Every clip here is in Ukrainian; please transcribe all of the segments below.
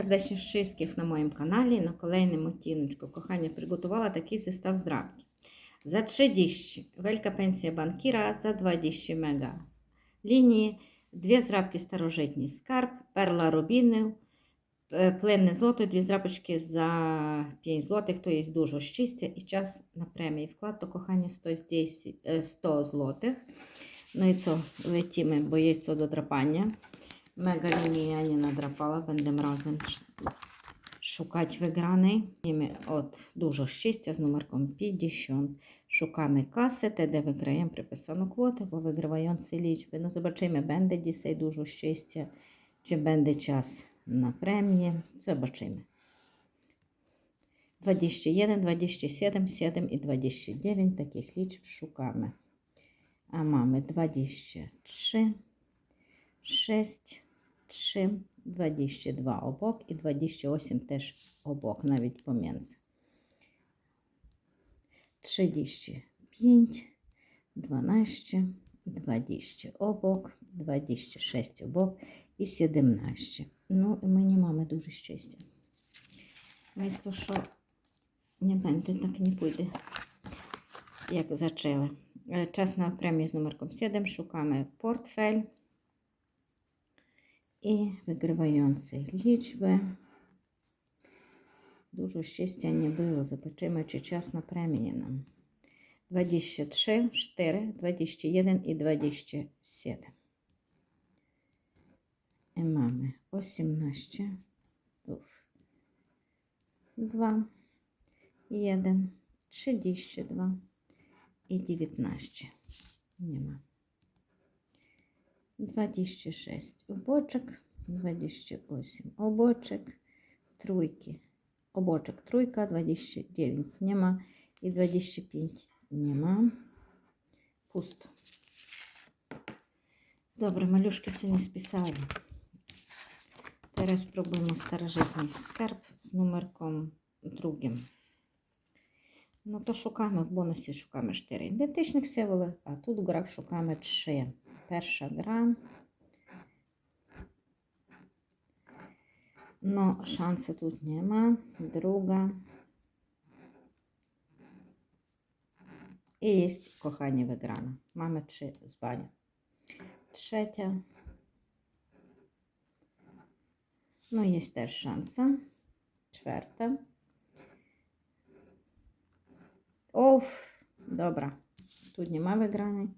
сердечних wszystkich на моєму каналі на kolejnym odcinku. Kochanie, przygotowała taki zestaw zdrabki. Za 30 wielka pensja bankira, za 20 mega linii, dwie zdrabki starożytni skarb, perla е, пленне золото, дві здрапочки за 5 злотих, то є дуже щастя і час на премії. Вклад до кохання 100, здесь, е, 100 злотих. Ну і це летімо, бо є це до драпання. Mega linii ja nie nadrapała, będę razem sz- szukać wygranej. Wiemy od dużo szczęścia z numerką 50. Szukamy kasy, wtedy wygrajemy przypisaną kwotę, bo wygrywający liczby. No zobaczymy, będzie dzisiaj dużo szczęścia, czy będzie czas na premię. Zobaczymy. 21, 27, 7 i 29 takich liczb szukamy. A mamy 23, 6, 3, 22 обок і 28 теж обок, навіть помінці. 35, 12, 20 обок, 26 обок і 17. Ну, і мені мами дуже щастя. Мислю, що не буде, так не піде, як зачали. Е, Час на премію з номерком 7. Шукаємо портфель. І вигравający liczby. Dużo szczęścia nie było. Zobaczymy, czy czas na premię nam. 23, 4, 21 i 27. I mamy 18, uf, 2, 1, 32 i 19. Nie ma. 26 обочок, 28 обочок, тройки, обочок тройка, 29 нема і 25 нема. Пусто. Добре, малюшки не списали. Teraz спробуємо старожитний скарб з номерком другим. Ну, то шукаємо, в бонусі шукаємо 4 ідентичних символи, а тут в грах шукаємо 3. Перша гра. Но шансу тут нема. Друга. І є кохання виграна. Mamy trzy звання. Trzecia. Ну, є теж шанса. Czwarta. Оф, добре. Тут нема виграної.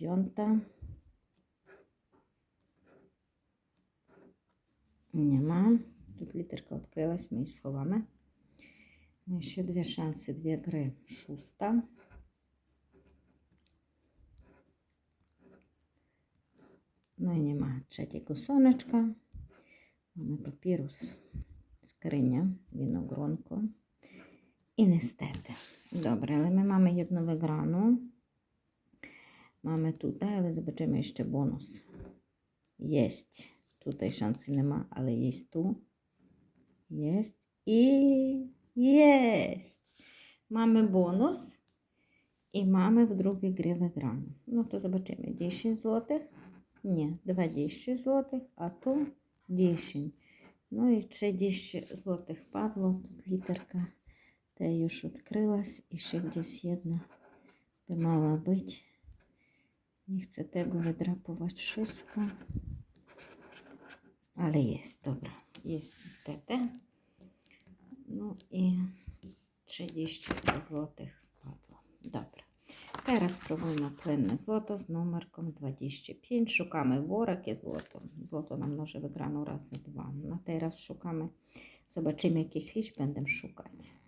Piąta. Нема. Тут літерка відкрилась, ми її сховаємо. Ну, і ще дві шанси, дві гри. Шуста. Ну і нема третього сонечка. Mamy papirus, скриня, віногронко. І нестети. Добре, але ми маємо одну виграну. Mamy tutaj, ale zobaczymy jeszcze bonus. Jest. Tutaj szansy nie ale jest tu. Jest i jest. Mamy bonus i mamy w drugiej gry wygraną. No to zobaczymy. 10 zł. Nie, 20 zł, a tu 10. No i 30 zł padło. Тут literka ta już odkryłaś. Jeszcze gdzieś jedna by mała być. Nie chcę tego wydrapować wszystko. Ale jest, dobra. Jest TT. No i 30 zł wpadło. Dobra. Teraz spróbujmy płynne złoto z numerką 25. Szukamy worek i złoto. Złoto nam może wygrano razy dwa. No teraz szukamy. Zobaczymy, jakich liczb będę szukać.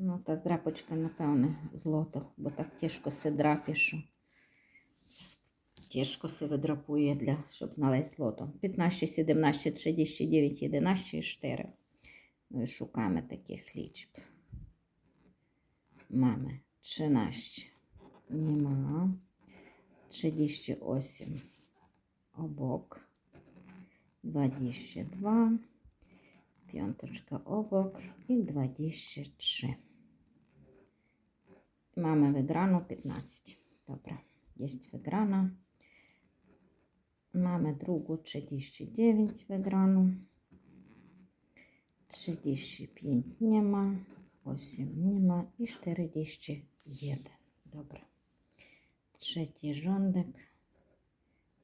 Ну, та здрапочка, напевне, злото, бо так тяжко се драпі, що тяжко се видрапує, для, щоб знaleźć злото. 15, 17, 39, 11 і 4. Ну і шукаємо таких лічб. Mamy 13. Нема. 38 obok. 22. Piąteczka obok i 23. Mamy wygraną 15. Dobra, jest wygrana. Mamy drugą 39 wygraną. 35 nie ma. 8 nie ma i 41. Dobra. Trzeci rządek.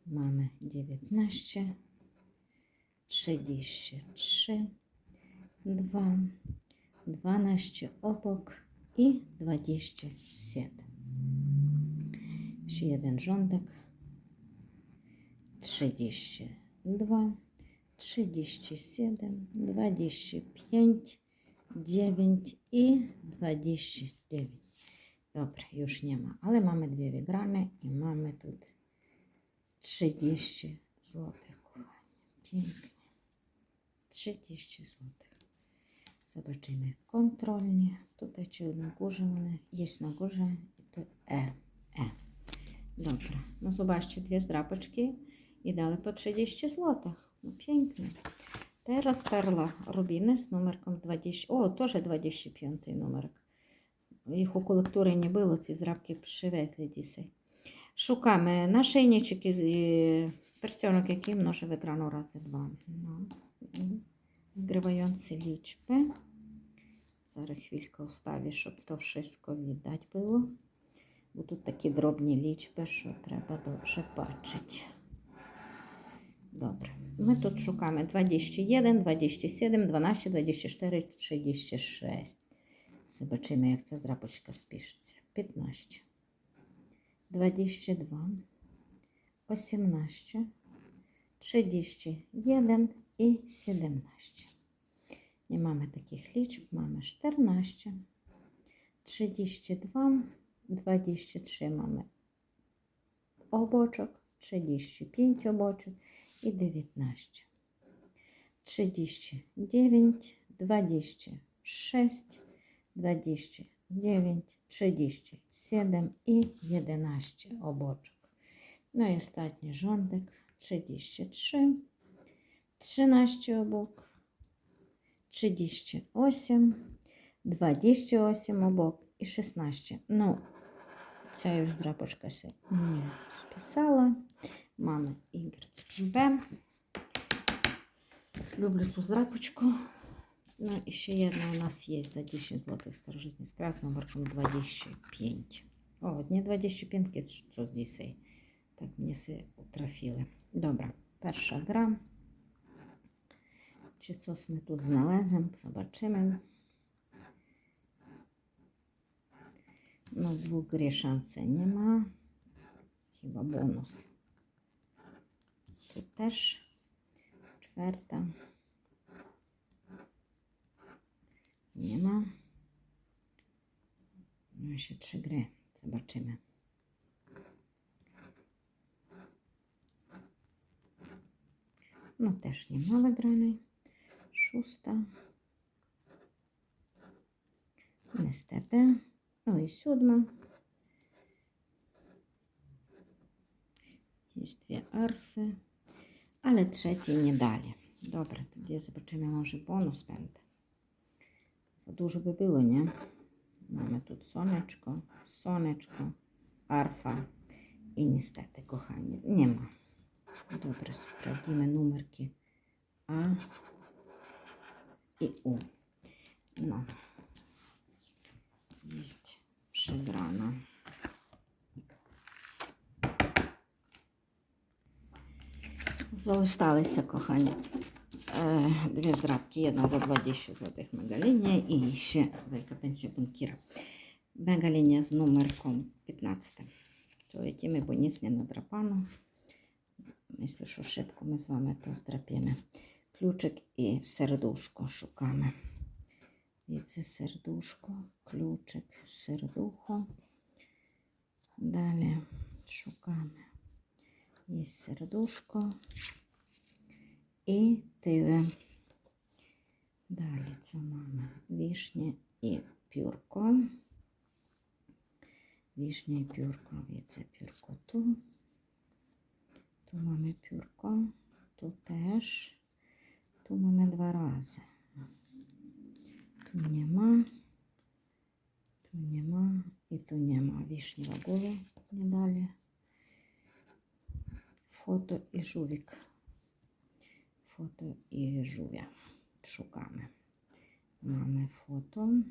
Mamy 19. 33. 2. 12 obok i 27. Jeszcze jeden rządek. 32, 37, 25, 9 i 29. Dobra, już nie ma, ale mamy dwie wygrane i mamy тут 30 złotych, kochani. Pięknie. 30 złotych. Zobaczymy czy na górze one jest na górze i to E. E. Dobra, no zobaczcie, dwie zdrapeczki i dali po 30 zł. No pięknie. Teraz perla rubiny z numerką 20. O, też 25 numerek. Їх у колектори не було, ці зрабки привезли dzisiaj. Шукаємо нашийнички, з- перстенок, який множив екрану рази два. Ну, Виграваються лічби. Зараз хвильку вставлю, щоб то wszystko віддати було. Бо тут такі дробні лічби, що треба добре бачити. Добре. Ми тут шукаємо 21, 27, 12, 24, 36. Zobaczymy, jak ця драпочка спишеться. 15, 22, 18, 31 і 17. Nie mamy takich liczb. Mamy 14, 32, 23 mamy обочок, 35 обочок і 19. 39, 26, 29, 37 і 11 обочок. Ну і останній жонтик 33, 13 обок, 38, 28 обок і 16. Ну, ця już се не списала. Mamy Y, Б. Люблю цю здрапочку. Ну і ще одна у нас є за 10 злотих старожитний скрас номерком 25. О, одні 25, що здесь. Так, мені все трафіли. Добре, перша гра. Zobaczcie, co my tu znalazłem. Zobaczymy. No dwóch gry szansy nie ma. Chyba bonus. Tu też. Czwarta. Nie ma. No jeszcze trzy gry. Zobaczymy. No też nie ma wygranej szósta. Niestety. No i siódma. Jest dwie arfy, ale trzeciej nie dali. Dobra, to gdzie zobaczymy, może bonus będę. Za dużo by było, nie? Mamy tu soneczko, soneczko, arfa i niestety, kochani, nie ma. Dobra, sprawdzimy numerki A, i U. No. Jest przegrana. Залишилися, кохані, е, дві здрабки. Одна за 20 злотих мегалінія і ще велика пенсія банкіра. Мегалінія з номерком 15. То якими бо ніц не надрапано. Якщо що шибко ми з вами то здрапімо. Ключик і сердушко шукаємо. І це сердушко, ключик, сердухо. Далі шукаємо. Є сердушко і тиве. Далі це маємо вішня і пюрко. Вішня і пюрко. Це пюрко ту. Ту маємо пюрко. Тут теж. Ту маємо два рази. Tu nie ma. Tu nie ma. I tu nie ma. Wiśni w ogóle nie dali. Фото і жувік. Фото і жувя. Шукаємо. Mamy фото.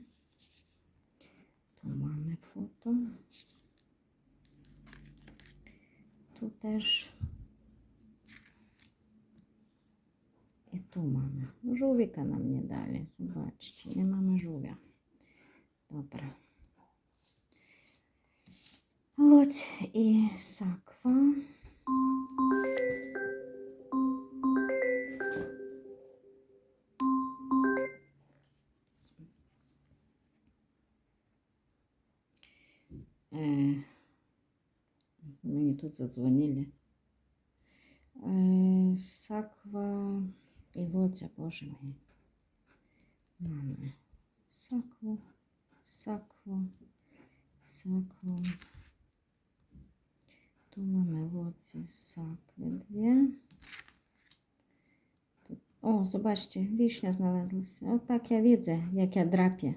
Tu mamy фото. Tu теж. І ту mamy. Жувіка нам не дали. Побачите, не mamy жувя. Добре. Лоць і саква. Е, Мені тут задзвонили. Е, Саква лоця, боже мій. Мами. Сакву, сакву, сакву. Tu mamy лоці сакви дві. Тут... О, zobaczcie, вишня знalazłася. Отак я widzę, як я драпie.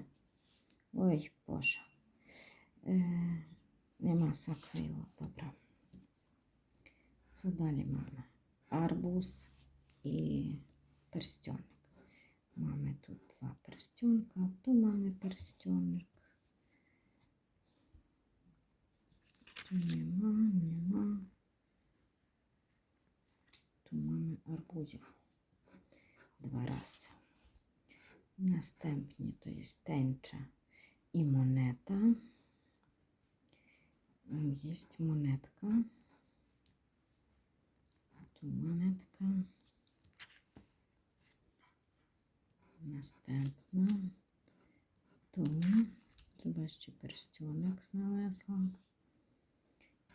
Ой, Боже. Е, нема сакви, о, добре. Що далі mamy? Арбуз і перстьоник. Mamy тут два перстьонка, tu mamy перстьоник. Tu нема, нема. Tu mamy арбузів. Два рази. Наступні, то є тенча і монета. Є монетка. Tu монетка. Наступна. Tu. Zobaczcie, перстьоник знalazła.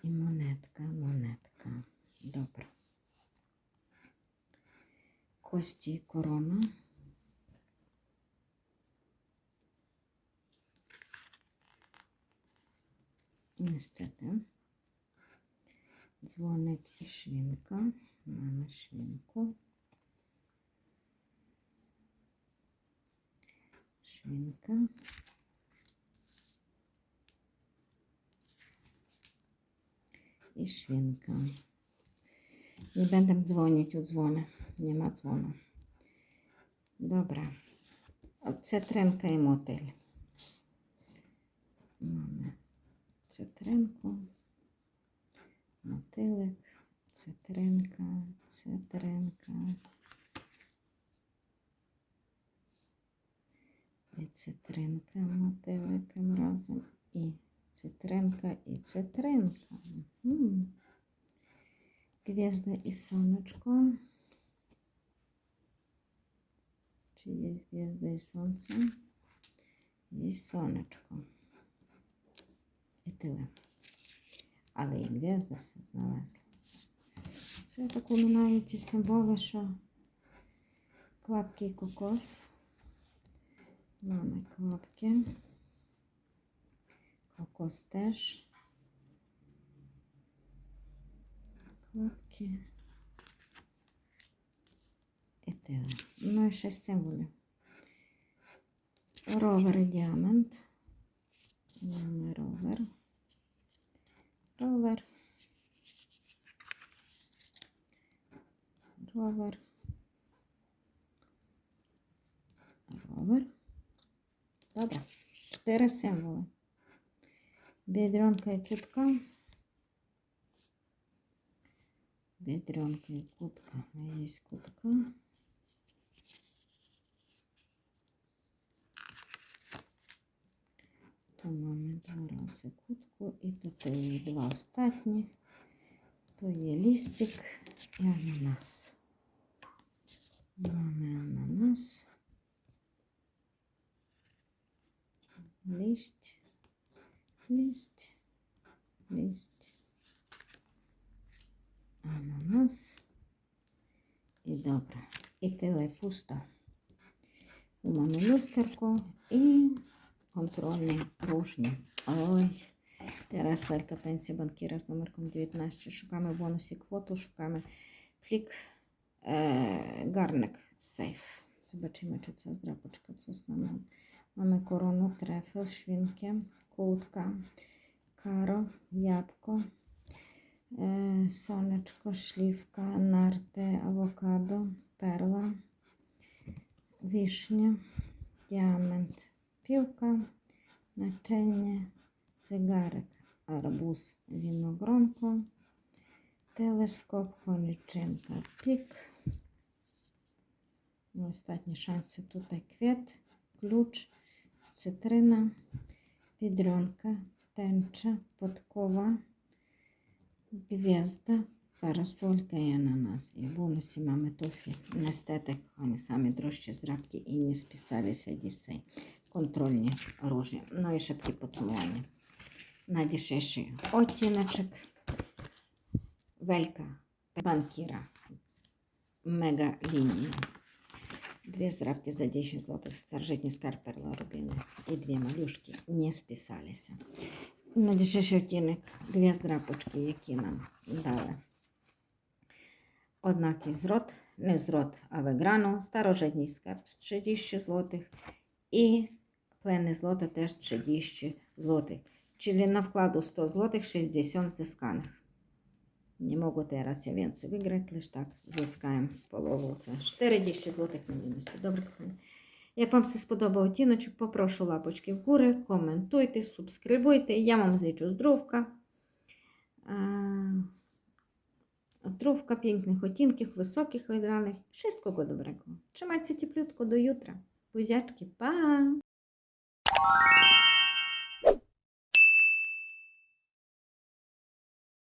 І монетка, монетка. Добре. Кості і корона. Niestety. Dzwonek i szwinka. Mamy szwinku. Szwinka. І швінка. Не będę дзвонити у дзвони. Нема дзвону. Добре. Це тренка і мотиль. Mamy цитринку, мотилик, цитринка, цитринка. І цитринка мотиликом разом. І цитринка і цитринка. Угу. Гвізда і сонечко. Чи є звізда і сонце? Є сонечко. І тили. Але і гвізда все зналазла. Це так уминають ті символи, що клапки і кокос. Mamy клапки. Кокос теж. Клапки. І тили. Ну і ще символи. Ровер і діамант. Mamy ровер. Ровер. Ровер. Ровер. Добре. Чотири символи. Бідронка і кутка. Бідронка і кутка. Є кутка. То mamy два рази кутку і тут є два остатні. То є лістик і ананас. Mamy ананас. Лість, лість, лість, ананас. І добре. І тиле пусто. У мене люстерко і контрольні ружні. Ой. Teraz Лелька пенсія банкіра з номерком 19. Шукаємо бонусі квоту, шукаємо флік е, гарник сейф. Czy co zdrapoczka, co z nami. Mamy koronę, trefel, szwinkę, kłódka, karo, jabłko, сонечко, шлівка, нарте, авокадо, перла, вишня, діамент, півка, начиння, цигарик, арбуз, віногронко, телескоп, конічинка, пік. Остатні шанси тут квіт, ключ, цитрина, підронка, тенча, подкова, гвізда, парасолька і ананас. І бонусі mamy тофі. Niestety, вони самі zrabki i nie spisaliся dzisiaj. Kontrolnie różnie. No i szybkie podsumowanie. Na dzisiejszy odcineczek. Welka банкіра. Мега лінія. Дві зрабки за 10 злотих старожитні скарб перла рубіни і дві малюшки не списалися. На дешевший оттінок дві здрапочки, які нам дали. Однакий зрод, не зрод, а веграну, старожитній скарб 30 злотих і пленне злото теж 30 злотих. Czyli na wkładu 100 zł 60 zyskanych. Nie mogło teraz ja więcej wygrać, lecz tak zyskałem połowę. Це 40 злотих на мінусі. Добре, кохані. Як вам все сподобав оттіночок, попрошу лапочки вгори, коментуйте, субскрибуйте. Я вам зичу здоровка. Zdrówka, pięknych odcinków, wysokich, wygranych. Wszystkiego dobrego. Trzymajcie cieplutko do jutra. Buziaczki, pa!